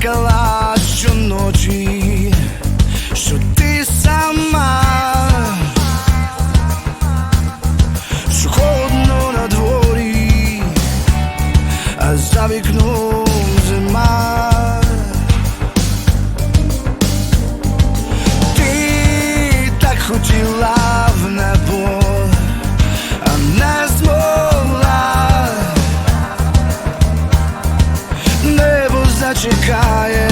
плакала щоночі, що ти сама, що холодно на дворі, а за вікном зима. Ти так хотіла. чекає.